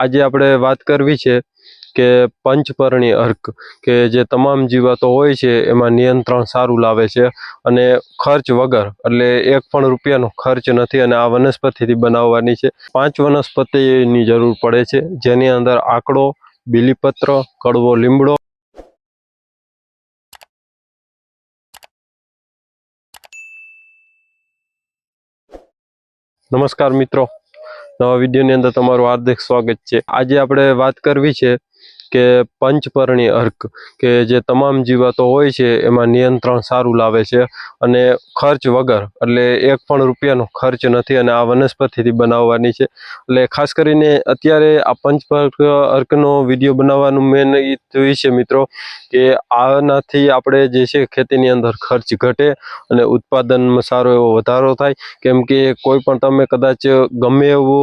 આજે આપણે વાત કરવી છે કે પંચપર્ણી અર્ક, કે જે તમામ જીવાતો હોય છે એમાં નિયંત્રણ સારું લાવે છે અને ખર્ચ વગર, એટલે એક પણ રૂપિયાનો ખર્ચ નથી અને આ વનસ્પતિથી બનાવવાની છે. પાંચ વનસ્પતિની જરૂર પડે છે, જેની અંદર આકડો, બીલીપત્ર, કડવો લીમડો નમસ્કાર મિત્રો. નવા વિડીયોની અંદર તમારું હાર્દિક સ્વાગત છે. આજે આપણે વાત કરવી છે કે પંચપર્ણી અર્ક, કે જે તમામ જીવાતો હોય છે, એમાં નિયંત્રણ સારું લાવે છે અને ખર્ચ વગર, એટલે એક પણ રૂપિયાનો ખર્ચ નથી અને આ વનસ્પતિથી બનાવવાની છે. એટલે ખાસ કરીને અત્યારે આ પંચપર્ક અર્કનો વીડિયો બનાવવાનું મેન એ જ છે મિત્રો, કે આનાથી આપણે જે છે ખેતીની અંદર ખર્ચ ઘટે અને ઉત્પાદનમાં સારો એવો વધારો થાય. કેમ કે કોઈ પણ તમે કદાચ ગમે એવો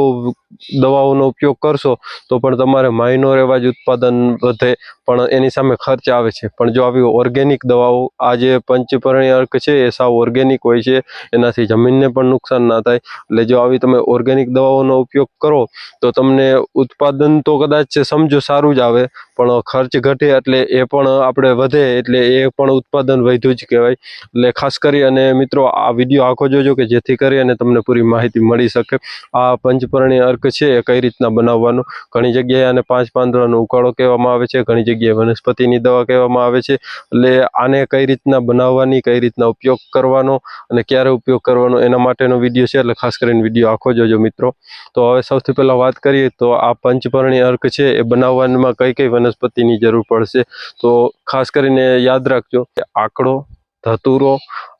દવાઓનો ઉપયોગ કરશો, તો પણ તમારે માઇનોર એવા જ ઉત્પાદન વધે, પણ એની સામે ખર્ચ આવે છે. પણ જો આવી ઓર્ગેનિક દવાઓ, આ જે પંચપર્ણી અર્ક છે, એ સાવ ઓર્ગેનિક હોય છે, એનાથી જમીનને પણ નુકસાન ના થાય. એટલે જો આવી તમે ઓર્ગેનિક દવાઓનો ઉપયોગ કરો, તો તમને ઉત્પાદન તો કદાચ સમજો સારું જ આવે, પણ ખર્ચ ઘટે એટલે એ પણ આપણે વધે, એટલે એ પણ ઉત્પાદન વધ્યું જ કહેવાય. એટલે ખાસ કરી અને મિત્રો, આ વીડિયો આખો જોજો કે જેથી કરી અને તમને પૂરી માહિતી મળી શકે. આ પંચપર્ણી અર્ક છે એ કઈ રીતના બનાવવાનું? ઘણી જગ્યાએ આને પાંચ પાંદડાનો ઉકાળો કહેવામાં આવે છે, ઘણી જગ્યાએ વનસ્પતિની દવા કહેવામાં આવે છે. એટલે આને કઈ રીતના બનાવવાની, કઈ રીતના ઉપયોગ કરવાનો અને ક્યારે ઉપયોગ કરવાનો એના માટેનો વીડિયો છે. એટલે ખાસ કરીને વીડિયો આખો જોજો મિત્રો. તો હવે સૌથી પહેલાં વાત કરીએ તો આ પંચપર્ણી અર્ક છે એ બનાવવામાં કઈ કઈ વનસ્પતિની જરૂર પડશે? તો ખાસ કરીને યાદ રાખજો કે આંકડો, ધતુરો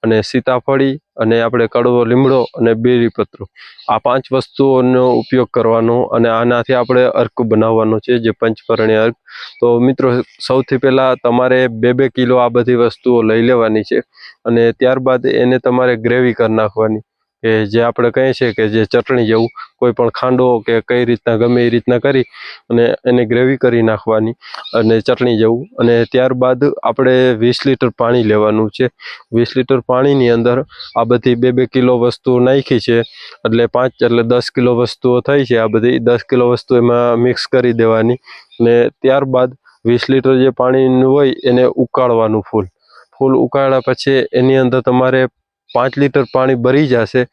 અને સીતાફળી અને આપણે કડવો, લીમડો અને બેરીપત્રો આ પાંચ વસ્તુઓનો ઉપયોગ કરવાનો અને આનાથી આપણે અર્ક બનાવવાનો છે, જે પંચપર્ણી અર્ક. તો મિત્રો, સૌથી પહેલાં તમારે બે બે કિલો આ બધી વસ્તુઓ લઈ લેવાની છે અને ત્યારબાદ એને તમારે ગ્રેવી કરી નાખવાની. કે જે આપણે કહીએ છીએ કે જે ચટણી જેવું કોઈ પણ ખાંડો કે કઈ રીતના ગમે એ રીતના કરી અને એને ગ્રેવી કરી નાખવાની અને ચટણી જેવું. અને ત્યારબાદ આપણે વીસ લીટર પાણી લેવાનું છે. વીસ લીટર પાણીની અંદર આ બધી બે બે કિલો વસ્તુઓ નાખી છે. એટલે પાંચ એટલે દસ કિલો વસ્તુઓ થઈ છે આ બધી. દસ કિલો વસ્તુ એમાં મિક્સ કરી દેવાની ને ત્યારબાદ વીસ લીટર જે પાણીનું હોય એને ઉકાળવાનું ફૂલ. ફૂલ ઉકાળ્યા પછી એની અંદર તમારે પાંચ લીટર પાણી ભરી જશે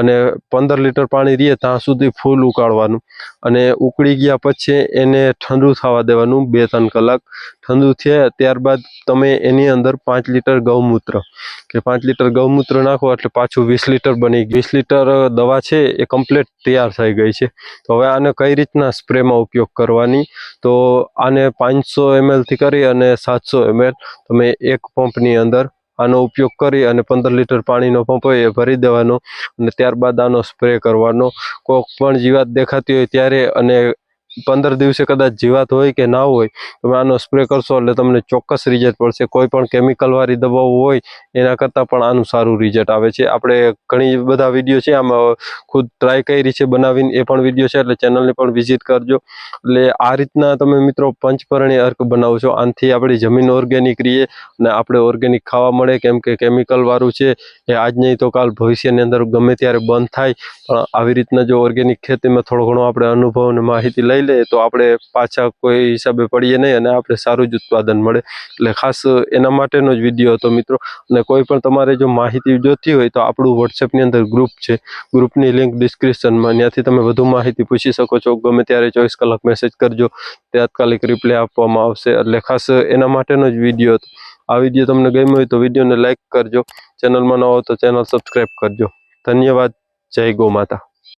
અને પંદર લીટર પાણી રહીએ ત્યાં સુધી ફૂલ ઉકાળવાનું. અને ઉકળી ગયા પછી એને ઠંડુ થવા દેવાનું બે ત્રણ કલાક. ઠંડુ થયા ત્યારબાદ તમે એની અંદર પાંચ લીટર ગૌમૂત્ર. કે પાંચ લીટર ગૌમૂત્ર નાખો એટલે પાછું વીસ લીટર બની વીસ લીટર દવા છે એ કમ્પ્લીટ તૈયાર થઈ ગઈ છે. તો હવે આને કઈ રીતના સ્પ્રેમાં ઉપયોગ કરવાની? તો આને પાંચસો એમએલથી કરી અને સાતસો એમએલ તમે એક પંપની અંદર આનો ઉપયોગ કરી અને પંદર લીટર પાણીનો પંપ હોય એ ભરી દેવાનો અને ત્યારબાદ આનો સ્પ્રે કરવાનો. કોઈક પણ જીવાત દેખાતી હોય ત્યારે અને પંદર દિવસે કદાચ જીવાત હોય કે ના હોય, તમે આનો સ્પ્રે કરશો એટલે તમને ચોક્કસ રિઝલ્ટ પડશે કોઈ પણ કેમિકલવાળી દવાઓ હોય, એના કરતાં પણ આનું સારું રિઝલ્ટ આવે છે. આપણે ઘણી બધા વીડિયો છે, આમાં ખુદ ટ્રાય કરી છે બનાવીને, એ પણ વીડિયો છે, એટલે ચેનલને પણ વિઝિટ કરજો. એટલે આ રીતના તમે મિત્રો પંચપર્ણી અર્ક બનાવો છો. આનાથી આપણી જમીન ઓર્ગેનિક રહીએ અને આપણે ઓર્ગેનિક ખાવા મળે. કેમ કે કેમિકલવાળું છે, એ આજ નહીં તો કાલ ભવિષ્યની અંદર ગમે ત્યારે બંધ થાય. પણ આવી રીતના જો ઓર્ગેનિક ખેતીમાં થોડો ઘણો આપણે અનુભવ અને માહિતી લઈ તો આપણે પાછા કોઈ હિસાબે પડીએ નહીં અને આપણે સારું જ ઉત્પાદન મળે. એટલે ખાસ એના માટેનો જ વીડિયો હતો મિત્રો. અને કોઈ પણ તમારે જો માહિતી જોતી હોય તો આપણું વોટ્સએપની અંદર ગ્રુપ છે. ગ્રુપની લિંક ડિસ્ક્રિપ્શનમાં ત્યાંથી તમે વધુ માહિતી પૂછી શકો છો. ગમે ત્યારે ચોવીસ કલાક મેસેજ કરજો. તાત્કાલિક રિપ્લાય આપવામાં આવશે. એટલે ખાસ એના માટેનો જ વીડિયો હતો. આ વીડિયો તમને ગમ્યો હોય તો વિડીયોને લાઇક કરજો. ચેનલમાં ન હો તો ચેનલ સબસ્ક્રાઈબ કરજો. ધન્યવાદ. જય ગો માતા.